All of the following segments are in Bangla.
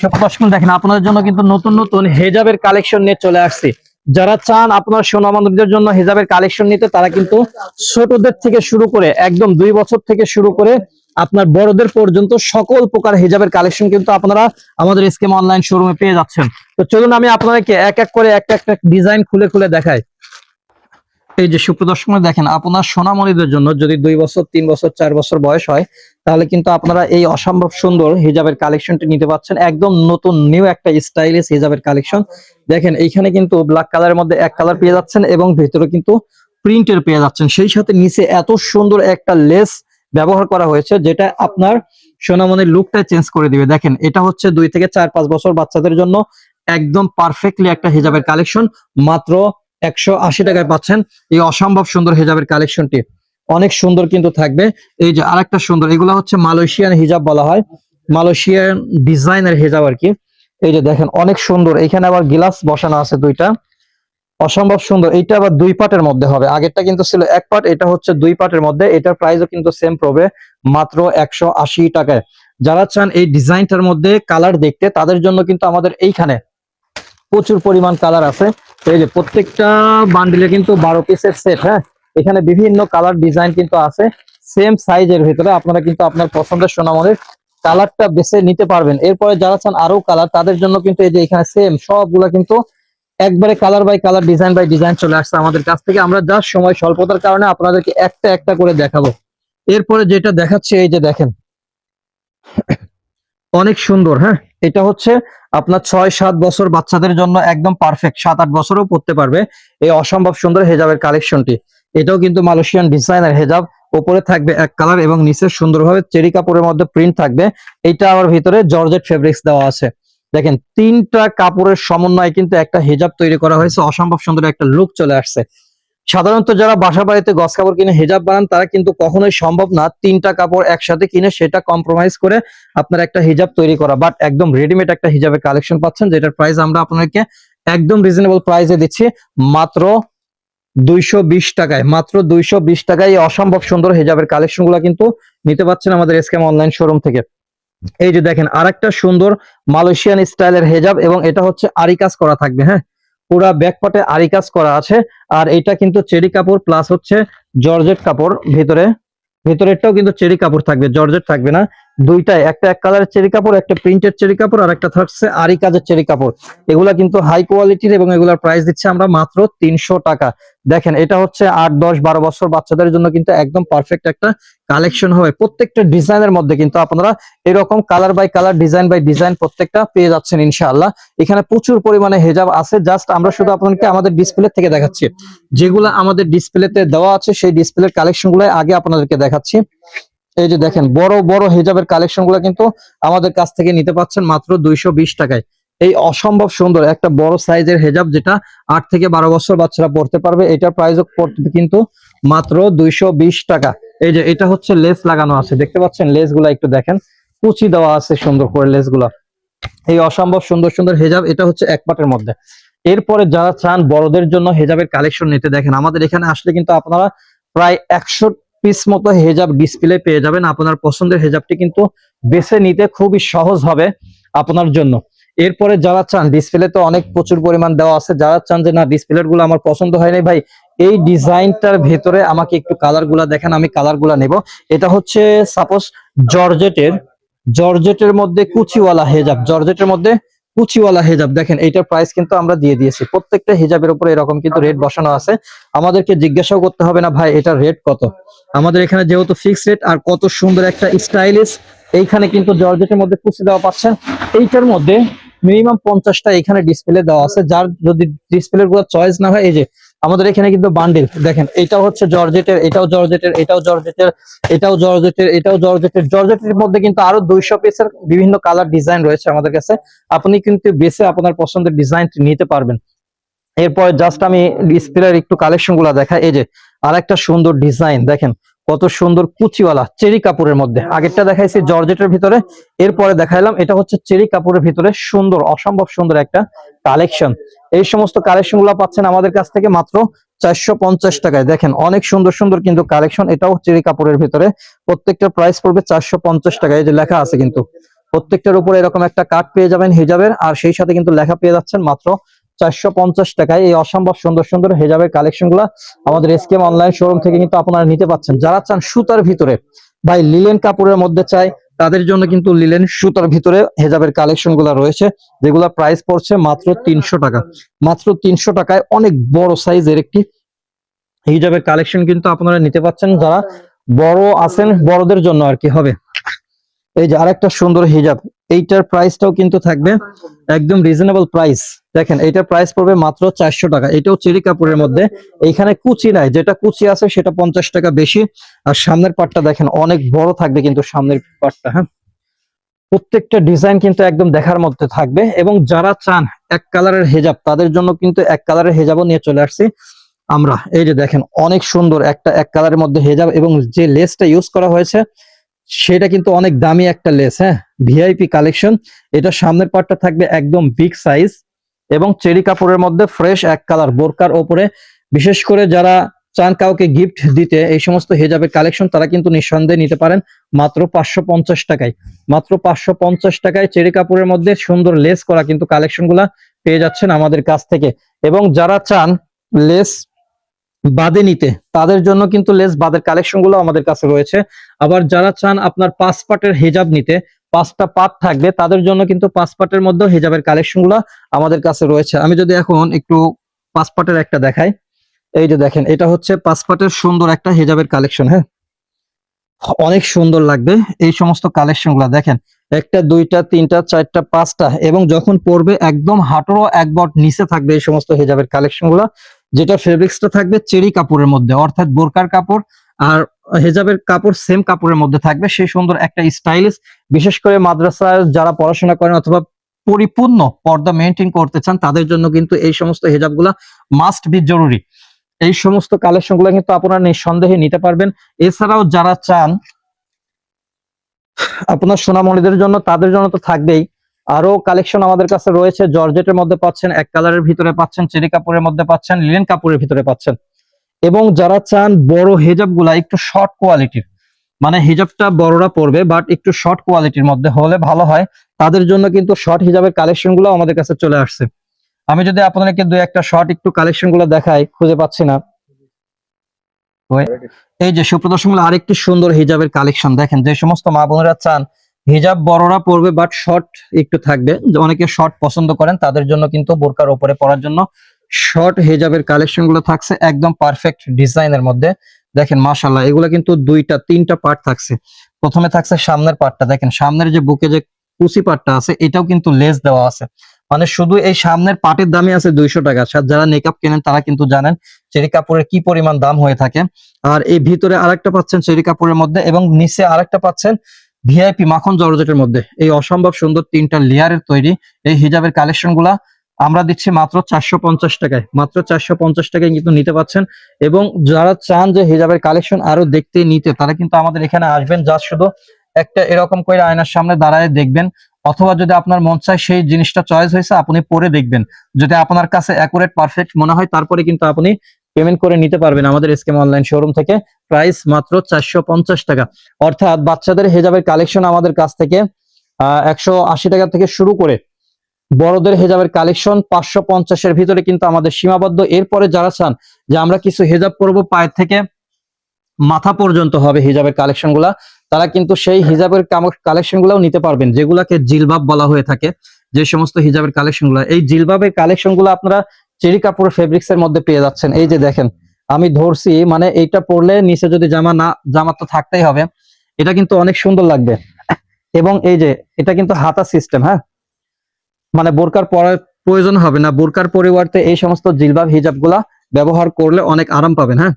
দর্শক দেখেন, আপনাদের জন্য কিন্তু নতুন নতুন হেজাবের কালেকশন নিয়ে চলে আসছি। যারা চান আপনার সোনামানবদের জন্য হেজাবের কালেকশন নিতে, তারা কিন্তু ছোটদের থেকে শুরু করে, একদম দুই বছর থেকে শুরু করে আপনার বড়দের পর্যন্ত সকল প্রকার হেজাবের কালেকশন কিন্তু আপনারা আমাদের স্কিম অনলাইন শোরুমে পেয়ে যাচ্ছেন। তো চলুন আমি আপনাদেরকে এক এক করে একটা একটা ডিজাইন খুলে খুলে দেখাই। এই যে সুপ্রদর্শক দেখেন, আপনার সোনামণিদের জন্য যদি দুই বছর, তিন বছর, চার বছর বয়স হয়, তাহলে কিন্তু আপনারা এই অসম্ভব সুন্দর হিজাবের কালেকশনটি নিতে পারছেন একদম নতুন নিউ একটা স্টাইলিশ হিজাবের কালেকশন দেখেন, এইখানে কিন্তু ব্ল্যাক কালারের মধ্যে এক কালার পেয়ে যাচ্ছেন এবং ভেতরে কিন্তু প্রিন্টের পেয়ে যাচ্ছেন। সেই সাথে নিচে এত সুন্দর একটা লেস ব্যবহার করা হয়েছে, যেটা আপনার সোনামণির লুকটা চেঞ্জ করে দিবে। দেখেন, এটা হচ্ছে দুই থেকে চার, পাঁচ বছর বাচ্চাদের জন্য একদম পারফেক্টলি একটা হিজাবের কালেকশন মাত্র একশো আশি টাকায় পাচ্ছেন। এই অসম্ভব সুন্দর হিজাবের কালেকশনটি। অনেক সুন্দর কিন্তু থাকবে। এই যে আরেকটা সুন্দর, এগুলো হচ্ছে মালয়েশিয়ান হিজাব বলা হয়। মালয়েশিয়ান ডিজাইনের হিজাব আর কি। এই যে দেখেন, অনেক সুন্দর। এখানে আবার গ্লাস বসানো আছে দুইটা। অসম্ভব সুন্দর। এইটা আবার দুই পার্টের মধ্যে হবে। আগেরটা কিন্তু ছিল এক পার্ট এটা হচ্ছে দুই পার্টের মধ্যে। এটার প্রাইসও কিন্তু সেম পড়বে মাত্র একশো আশি টাকায়। যারা চান এই ডিজাইনটার মধ্যে কালার দেখতে, তাদের জন্য কিন্তু আমাদের এইখানে প্রচুর পরিমাণ কালার আছে। এই যে প্রত্যেকটা বান্ডিলে কিন্তু বারো পিসের সেট হ্যাঁ? এখানে বিভিন্ন কালার ডিজাইন কিন্তু আছে। সেম সাইজের ভিতরে আপনারা কিন্তু আপনার পছন্দের সোনামনের কালারটা বেছে নিতে পারবেন। এরপরে যারা চান আরও কালার তাদের জন্য কিন্তু এই যে এখানে সেম সবগুলা কিন্তু একবারে colour by colour design by design চলে আসছে আমাদের কাছ থেকে। আমরা যা সময় স্বল্পতার কারণে আপনাদেরকে একটা একটা করে দেখাবো। এরপরে যেটা দেখাচ্ছে, এই যে দেখেন। অনেক সুন্দর হ্যাঁ? এটা হচ্ছে আপনার ছয়, সাত বছর বাচ্চাদের জন্য একদম পারফেক্ট সাত, আট বছরও পড়তে পারবে এই অসম্ভব সুন্দর হেজাবের কালেকশনটি এটাও কিন্তু মালয়েশিয়ান ডিজাইনের হেজাব উপরে থাকবে এক কালার এবং নিচে সুন্দরভাবে চেরি কাপড়ের মধ্যে প্রিন্ট থাকবে। এইটা আবার ভিতরে জর্জেট ফেব্রিক্স দেওয়া আছে। দেখেন, তিনটা কাপড়ের সমন্বয়ে কিন্তু একটা হেজাব তৈরি করা হয়েছে, অসম্ভব সুন্দর একটা লুক চলে আসছে। সাধারণত যারা বাসা বাড়িতে গস কাপড় কিনে হেজাব বানান, তারা কিন্তু কখনোই সম্ভব না তিনটা কাপড় একসাথে কিনে সেটা কম্প্রোমাইজ করে আপনার একটা হিজাব তৈরি করা। বাট একদম রেডিমেড একটা হিজাবের কালেকশন পাচ্ছেন, যেটার প্রাইস আমরা আপনাকে একদম রিজনেবল প্রাইসে দিচ্ছি মাত্র দুইশো বিশ টাকায়। মাত্র দুইশো বিশ টাকায় এই অসম্ভব সুন্দর হিজাবের কালেকশনগুলা কিন্তু নিতে পাচ্ছেন আমাদের এসকেম অনলাইন শোরুম থেকে। এই যে দেখেন, আরেকটা সুন্দর মালয়েশিয়ান স্টাইলের হেজাব এবং এটা হচ্ছে আরি কাজ করা থাকবে হ্যাঁ? পুরা ব্যাকপাটে আরি কাজ করা আছে। আর এটা কিন্তু চেরি কাপড় প্লাস হচ্ছে জর্জেট কাপড় ভিতরে। ভিতরেরটাও কিন্তু চেরি কাপড় থাকবে, জর্জেট থাকবে না। দুইটাই, একটা এক কালারের চেরি কাপড়, একটা প্রিন্টেড চেরি কাপড়, আর একটা থাকছে আরি কাজের চেরি কাপড়। এগুলা কিন্তু হাই কোয়ালিটির এবং এগুলার প্রাইস দিচ্ছে আমরা মাত্র তিনশো টাকা। দেখেন, এটা হচ্ছে আট, দশ, বারো বছর বাচ্চাদের জন্য কিন্তু একদম পারফেক্ট একটা কালেকশন হবে। প্রত্যেকটা ডিজাইনের মধ্যে কিন্তু আপনারা এরকম colour by colour design by design প্রত্যেকটা পেয়ে যাচ্ছেন ইনশাআল্লাহ। এখানে প্রচুর পরিমাণে হেজাব আছে। জাস্ট আমরা শুধু আপনাদেরকে আমাদের ডিসপ্লে থেকে দেখাচ্ছি। যেগুলো আমাদের ডিসপ্লেতে দেওয়া আছে, সেই ডিসপ্লের কালেকশনগুলো আগে আপনাদেরকে দেখাচ্ছি। এই যে দেখেন, বড় বড় হেজাবের কালেকশনগুলো কিন্তু আমাদের কাছ থেকে নিতে পাচ্ছেন মাত্র দুইশো বিশ টাকায়। এই অসম্ভব সুন্দর একটা বড় সাইজের হেজাব যেটা আট থেকে বারো বছর বাচ্চারা পড়তে পারবে, এটার প্রাইসও পড়বে কিন্তু মাত্র দুইশো বিশ টাকা। এই যে এটা হচ্ছে লেস লাগানো আছে, দেখতে পাচ্ছেন? লেসগুলা একটু দেখেন। কুচি দেওয়া আছে সুন্দর করে লেসগুলা এই অসম্ভব সুন্দর সুন্দর হেজাব, এটা হচ্ছে এক পাটের মধ্যে। এরপরে যারা চান বড়দের জন্য হেজাবের কালেকশন নিতে দেখেন, আমাদের এখানে আসলে কিন্তু আপনারা প্রায় একশো পিস মতো হেজাব ডিসপ্লে পেয়ে যাবেন। আপনার পছন্দের হেজাবটি কিন্তু বেছে নিতে খুবই সহজ হবে আপনার জন্য। এরপরে যারা চান ডিসপ্লে তো অনেক প্রচুর পরিমাণ দেওয়া আছে। যারা চান যে, না ডিসপ্লে গুলো আমার পছন্দ হয় নাই ভাই, এই ডিজাইনটার ভেতরে আমাকে একটু কালারগুলা দেখেন, আমি কালারগুলা নেব। এটা হচ্ছে সাপোজ জর্জেটের জর্জেটের মধ্যে কুচিওয়ালা হেজাব জর্জেটের মধ্যে কুচিওয়ালা হেজাব। দেখেন, এইটার প্রাইস কিন্তু আমরা দিয়ে দিয়েছি। প্রত্যেকটা হেজাবের উপরে এরকম কিন্তু রেট বসানো আছে। আমাদেরকে জিজ্ঞাসাও করতে হবে না, ভাই, এটার রেট কত? আমাদের এখানে যেহেতু ফিক্স রেট আর কত সুন্দর একটা স্টাইলিশ এইখানে কিন্তু জর্জেটের মধ্যে কুচি দেওয়া পাচ্ছেন এইটার মধ্যে মিনিমাম পঞ্চাশটা এখানে ডিসপ্লে দেওয়া আছে। যার যদি ডিসপ্লে গুলো চয়েস না হয়, এই যে আমাদের এখানে কিন্তু বান্ডিল। দেখেন এটা হচ্ছে জর্জেটের, এটাও জর্জেটের এটাও জর্জেটের এটাও জর্জেটের এটাও জর্জেটের। জর্জেটের মধ্যে কিন্তু আরও দুইশো পিসের বিভিন্ন কালার ডিজাইন রয়েছে আমাদের কাছে। আপনি কিন্তু বেছে আপনার পছন্দের ডিজাইনটি নিতে পারবেন। এরপর জাস্ট আমি ডিসপ্লের একটু কালেকশনগুলা দেখা এই যে আর একটা সুন্দর ডিজাইন, দেখেন। কত সুন্দর কুচিওয়ালা চেরি কাপড়ের মধ্যে। আগেরটা দেখাইছি জর্জেটের ভিতরে, এরপরে দেখাইলাম এটা হচ্ছে চেরি কাপড়ের ভিতরে সুন্দর, অসম্ভব সুন্দর একটা কালেকশন। এই সমস্ত কালেকশনগুলা পাচ্ছেন আমাদের কাছ থেকে মাত্র চারশো পঞ্চাশ টাকায়। দেখেন, অনেক সুন্দর সুন্দর কিন্তু কালেকশন, এটাও চেরি কাপড়ের ভিতরে। প্রত্যেকটা প্রাইস পড়বে চারশো পঞ্চাশ টাকা এই যে লেখা আছে কিন্তু। প্রত্যেকটার উপরে এরকম একটা কার্ড পেয়ে যাবেন হিজাবের, আর সেই সাথে কিন্তু লেখা পেয়ে যাচ্ছেন মাত্র চারশো পঞ্চাশ টাকায় এই অসম্ভব সুন্দর সুন্দর হেজাবের কালেকশনগুলা আমাদের এসকেম অনলাইন শোরুম থেকে কিন্তু আপনারা নিতে পাচ্ছেন। যারা চান সুতার ভিতরে, ভাই লিলেন কাপড়ের মধ্যে চাই, তাদের জন্য কিন্তু লিলেন সুতার ভিতরে হেজাবের কালেকশনগুলা রয়েছে, যেগুলা প্রাইস পড়ছে মাত্র তিনশো টাকা। মাত্র তিনশো টাকায় অনেক বড় সাইজের একটি হিজাবের কালেকশন কিন্তু আপনারা নিতে পাচ্ছেন। যারা বড় আছেন, বড়দের জন্য আর কি হবে। এই যে আরেকটা সুন্দর হিজাব এইটার প্রাইসটাও কিন্তু থাকবে একদম রিজনেবল প্রাইস দেখেন, এইটার প্রাইস পড়বে মাত্র চারশো টাকা। এটাও চেরি কাপড়ের মধ্যে। এইখানে কুচি নাই, যেটা কুচি আছে সেটা পঞ্চাশ টাকা বেশি। আর সামনের পাটটা দেখেন, অনেক বড় থাকবে কিন্তু সামনের পাটটা হ্যাঁ? প্রত্যেকটা ডিজাইন কিন্তু একদম দেখার মধ্যে থাকবে। এবং যারা চান এক কালারের হেজাব, তাদের জন্য কিন্তু এক কালারের হেজাবও নিয়ে চলে আসছি আমরা। এই যে দেখেন, অনেক সুন্দর একটা এক কালারের মধ্যে হেজাব এবং যে লেসটা ইউজ করা হয়েছে সেটা কিন্তু অনেক দামি একটা লেস হ্যাঁ? ভিআইপি কালেকশন এটা সামনের পার্টটা থাকবে একদম বিগ সাইজ এবং চেরি কাপড়ের মধ্যে ফ্রেশ এক কালার বোরকার ওপরে। বিশেষ করে যারা চান কাউকে গিফট দিতে, এই সমস্ত হেজাবের কালেকশন তারা কিন্তু নিঃসন্দেহে নিতে পারেন মাত্র পাঁচশো পঞ্চাশ টাকায়। মাত্র পাঁচশো পঞ্চাশ টাকায় চেরি কাপড়ের মধ্যে সুন্দর লেস করা কিন্তু কালেকশনগুলা পেয়ে যাচ্ছেন আমাদের কাছ থেকে। এবং যারা চান লেস বাদে নিতে। তাদের জন্য কিন্তু লেস বাদের কালেকশনগুলো আমাদের কাছে রয়েছে। আবার যারা চান আপনার পাঁচ পাটের হেজাব নিতে, পাঁচটা পাট থাকবে, তাদের জন্য কিন্তু পাঁচ পাটের মধ্যে হেজাবের কালেকশন আমাদের কাছে রয়েছে। আমি যদি এখন একটু পাঁচ পাটের একটা দেখাই, এই যে দেখেন, এটা হচ্ছে পাঁচ পাটের সুন্দর একটা হেজাবের কালেকশন হ্যাঁ? অনেক সুন্দর লাগবে এই সমস্ত কালেকশনগুলা দেখেন, একটা, দুইটা, তিনটা, চারটা, পাঁচটা, এবং যখন পড়বে একদম হাঁটুরও এক বট নিচে থাকবে এই সমস্ত হেজাবের কালেকশনগুলা যেটা ফেব্রিক্সটা থাকবে চেরি কাপড়ের মধ্যে, অর্থাৎ বোরকার কাপড় আর হেজাবের কাপড় সেম কাপড়ের মধ্যে থাকবে। সেই সুন্দর একটা স্টাইলিশ বিশেষ করে মাদ্রাসায় যারা পড়াশোনা করেন অথবা পরিপূর্ণ পর্দা মেনটেন করতে চান, তাদের জন্য কিন্তু এই সমস্ত হেজাবগুলা মাস্ট বি জরুরি। এই সমস্ত কালেকশনগুলো কিন্তু আপনারা নিঃসন্দেহে নিতে পারবেন। এছাড়াও যারা চান, আপনার সোনামণিদের জন্য, তাদের জন্য তো থাকবেই। আরও কালেকশন আমাদের কাছে রয়েছে। জর্জেটের মধ্যে পাচ্ছেন, এক কালারের ভিতরে পাচ্ছেন, চেরি কাপড়ের মধ্যে পাচ্ছেন লিলেন কাপড়ের ভিতরে পাচ্ছেন। এবং যারা চান বড় হেজাবগুলা একটু শর্ট কোয়ালিটির মানে হিজাবটা বড়রা পড়বে বাট একটু শর্ট কোয়ালিটির মধ্যে হলে ভালো হয়। তাদের জন্য কিন্তু শর্ট হিজাবের কালেকশনগুলো আমাদের কাছে চলে আসছে। আমি যদি আপনাদেরকে দু একটা শর্ট একটু কালেকশনগুলো দেখাই, খুঁজে পাচ্ছি না। এই যে সুপ্রদর্শনগুলো আরেকটি সুন্দর হিজাবের কালেকশন দেখেন যে সমস্ত মা বোনেরা চান হিজাব বড়রা পরবে বাট শর্ট একটু থাকবে। অনেকে শর্ট পছন্দ করেন, তাদের জন্য কিন্তু বোরকার ওপরে পরার জন্য শর্ট হিজাবের কালেকশনগুলো থাকছে, একদম পারফেক্ট ডিজাইনের মধ্যে। দেখেন মাশাল্লাহ এগুলো কিন্তু দুইটা, তিনটা পার্ট থাকছে। প্রথমে থাকছে সামনের পার্টটা দেখেন, সামনের যে বুকে যে কুচি পার্টটা আছে, এটাও কিন্তু লেস দেওয়া আছে। মানে শুধু এই সামনের পাটের দামই আছে দুইশো টাকা। যারা মেকআপ কেনেন, তারা কিন্তু জানেন চেরি কাপড়ের কি পরিমাণ দাম হয়ে থাকে। আর এই ভিতরে আরেকটা পাচ্ছেন চেরি কাপড়ের মধ্যে, এবং নিচে আরেকটা পাচ্ছেন ভিআইপি মাখন জর্জেটের মধ্যে। এই অসম্ভব সুন্দর তিনটা লেয়ারের তৈরি এই হিজাবের কালেকশনগুলা আমরা দিচ্ছি মাত্র চারশো পঞ্চাশ টাকায়। মাত্র চারশো পঞ্চাশ টাকায় কিন্তু নিতে পাচ্ছেন। এবং যারা চান যে হিজাবের কালেকশন আরও দেখতে নিতে, তারা কিন্তু আমাদের এখানে আসবেন। যা শুধু একটা এরকম করে আয়নার সামনে দাঁড়ায় দেখবেন। অথবা যদি আপনার মন চায় সেই জিনিসটা চয়েস হয়েছে, আপনি পরে দেখবেন। যদি আপনার কাছে অ্যাকুরেট পারফেক্ট মনে হয়, তারপরে কিন্তু আপনি পেমেন্ট করে নিতে পারবেন আমাদের এসকেম অনলাইন শোরুম থেকে। প্রাইস মাত্র চারশো পঞ্চাশ টাকা। অর্থাৎ বাচ্চাদের হেজাবের কালেকশন আমাদের কাছ থেকে একশো আশি টাকা থেকে শুরু করে বড়দের হেজাবের কালেকশন পাঁচশো পঞ্চাশের ভিতরে কিন্তু আমাদের সীমাবদ্ধ। এরপরে যারা চান যে আমরা কিছু হেজাব করব পায়ের থেকে মাথা পর্যন্ত হবে হিজাবের কালেকশনগুলা তারা কিন্তু সেই হিজাবের কালেকশন গুলাও নিতে পারবেন, যেগুলাকে জিলবাব বলা হয়ে থাকে। যে সমস্ত হিজাবের কালেকশনগুলা এই জিলবাবের কালেকশনগুলো আপনারা চেরি কাপড় ফেব্রিক্স এর মধ্যে পেয়ে যাচ্ছেন। এই যে দেখেন, আমি ধরছি মানে এইটা পরলে নিচে যদি জামা না, জামা তো থাকতেই হবে, এটা কিন্তু অনেক সুন্দর লাগবে। এবং এই যে, এটা কিন্তু হাতা সিস্টেম হ্যাঁ? মানে বোরকার পরার প্রয়োজন হবে না। বোরকার পরিবর্তে এই সমস্ত জিলবাব হিজাবগুলা ব্যবহার করলে অনেক আরাম পাবেন হ্যাঁ?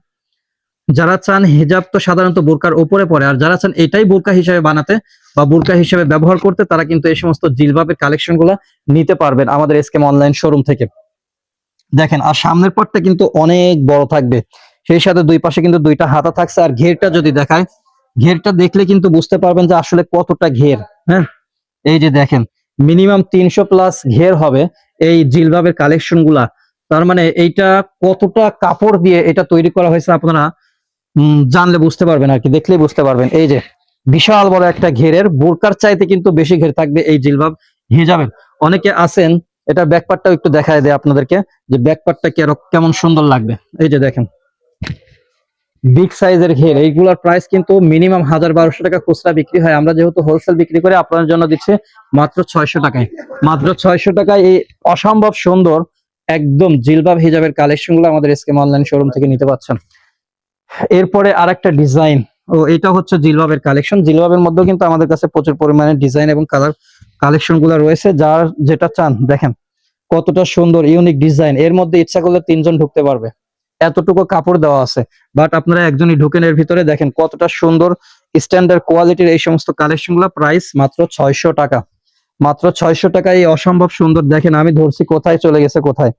যারা চান হিজাব তো সাধারণত বোরকার উপরে পড়ে, আর যারা চান এটাই বোরকা হিসেবে বানাতে বা বোরকা হিসেবে ব্যবহার করতে, তারা কিন্তু এই সমস্ত জিলবাবের কালেকশনগুলা নিতে পারবেন আমাদের এসকেম অনলাইন শোরুম থেকে। দেখেন, আর সামনের পাটটা কিন্তু অনেক বড় থাকবে। সেই সাথে দুই পাশে কিন্তু দুইটা হাতা থাকছে, আর ঘেরটা যদি দেখায়, ঘেরটা দেখলে কিন্তু বুঝতে পারবেন যে আসলে কতটা ঘের। হ্যাঁ? এই যে দেখেন মিনিমাম তিনশো প্লাস ঘের হবে এই জিলবাবের কালেকশনগুলা। তার মানে এইটা কতটা কাপড় দিয়ে এটা তৈরি করা হয়েছে আপনারা জানলে বুঝতে পারবেন আর কি, দেখলেই বুঝতে পারবেন। এই যে বিশাল বড় একটা ঘেরের, বোরকার চাইতে কিন্তু বেশি ঘের থাকবে এই জিলবাব হিজাবের। অনেকে আছেন, এটা ব্যাকপার্টটাও একটু দেখায় দেয় আপনাদেরকে, যে ব্যাকপার্টটা কেমন সুন্দর লাগবে। এই যে দেখেন, বিগ সাইজের ঘের, এইগুলোর প্রাইস কিন্তু মিনিমাম হাজার বারোশো টাকা খুচরা বিক্রি হয়। আমরা যেহেতু হোলসেল বিক্রি করে আপনার জন্য দিচ্ছি মাত্র ছয়শো টাকায়। মাত্র ছয়শো টাকায় এই অসম্ভব সুন্দর, একদম জিলবাব হিজাবের কালেকশনগুলো আমাদের এসকেম অনলাইন শোরুম থেকে নিতে পারছেন এরপরে আর একটা ডিজাইন। ও, এটা হচ্ছে জিলবাবের কালেকশন। জিলবাবের মধ্যেও কিন্তু আমাদের কাছে প্রচুর পরিমাণে ডিজাইন এবং কালার কালেকশনগুলো রয়েছে। যার যেটা চান, দেখেন কতটা সুন্দর, ইউনিক ডিজাইন। এর মধ্যে ইচ্ছা করলে তিনজন ঢুকতে পারবে। এতটুকু কাপড় দেওয়া আছে। বাট আপনারা একজনই ঢুকেন এর ভিতরে, দেখেন কতটা সুন্দর স্ট্যান্ডার্ড কোয়ালিটির এই সমস্ত কালেকশনগুলো প্রাইস মাত্র ছয়শো টাকা। মাত্র ছয়শো টাকায় এই অসম্ভব সুন্দর, দেখেন আমি ধরছি কোথায়, চলে গেছে কোথায়।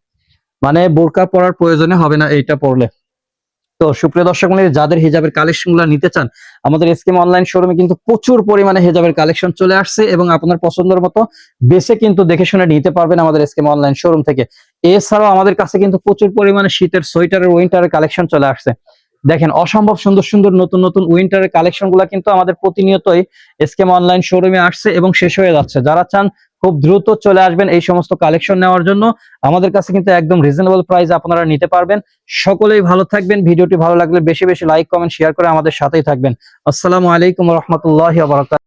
মানে বোরকা পরার প্রয়োজনে হবে না এইটা পরলে। তো সুপ্রিয় দর্শক মন্ডলী, যাদের হিজাবের কালেকশনগুলো নিতে চান আমাদের স্কিম অনলাইন শোরুমে কিন্তু প্রচুর পরিমাণে হিজাবের কালেকশন চলে আসছে এবং আপনার পছন্দের মতো বেছে কিন্তু দেখে শুনে নিতে পারবেন আমাদের স্কিম অনলাইন শোরুম থেকে। এছাড়াও আমাদের কাছে কিন্তু প্রচুর পরিমাণে শীতের সোয়েটারের উইন্টারের কালেকশন চলে আসছে। দেখেন অসম্ভব সুন্দর সুন্দর নতুন নতুন উইন্টারের কালেকশনগুলা কিন্তু আমাদের প্রতিনিয়তই স্কেম অনলাইন শোরুমে আসছে এবং শেষ হয়ে যাচ্ছে। যারা চান খুব দ্রুত চলে আসবেন এই সমস্ত কালেকশন নেওয়ার জন্য। আমাদের কাছে কিন্তু একদম রিজনেবল প্রাইস আপনারা নিতে পারবেন। সকলেই ভালো থাকবেন। ভিডিওটি ভালো লাগলে বেশি বেশি লাইক কমেন্ট শেয়ার করে আমাদের সাথেই থাকবেন। আসসালামু আলাইকুম রহমতুল্লাহ